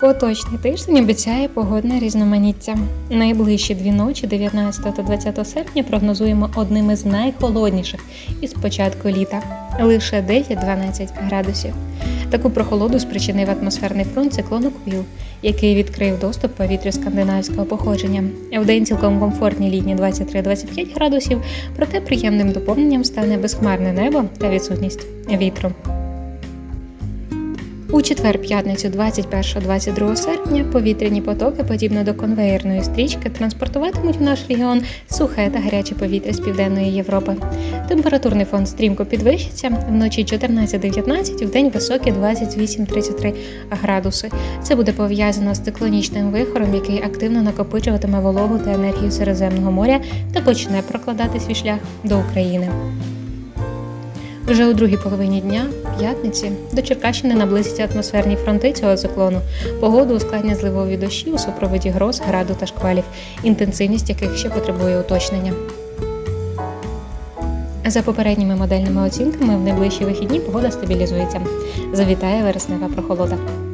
Поточний тиждень обіцяє погодне різноманіття. Найближчі дві ночі, 19 та 20 серпня, прогнозуємо одними з найхолодніших із початку літа лише 9-12 градусів. Таку прохолоду спричинив атмосферний фронт циклону Квіл, який відкрив доступ повітрю скандинавського походження. Вдень цілком комфортні літні 23-25 градусів, проте приємним доповненням стане безхмарне небо та відсутність вітру. У четвер, п'ятницю, 21-22 серпня, повітряні потоки, подібно до конвеєрної стрічки, транспортуватимуть в наш регіон сухе та гаряче повітря з південної Європи. Температурний фон стрімко підвищиться вночі 14-19, вдень високі 28-33 градуси. Це буде пов'язано з циклонічним вихором, який активно накопичуватиме вологу та енергію Середземного моря та почне прокладати свій шлях до України. Вже у другій половині дня, п'ятниці, до Черкащини наблизяться атмосферні фронти цього циклону. Погоду ускладнять зливові дощі у супроводі гроз, граду та шквалів, інтенсивність яких ще потребує уточнення. За попередніми модельними оцінками, в найближчі вихідні погода стабілізується. Завітає вереснева прохолода.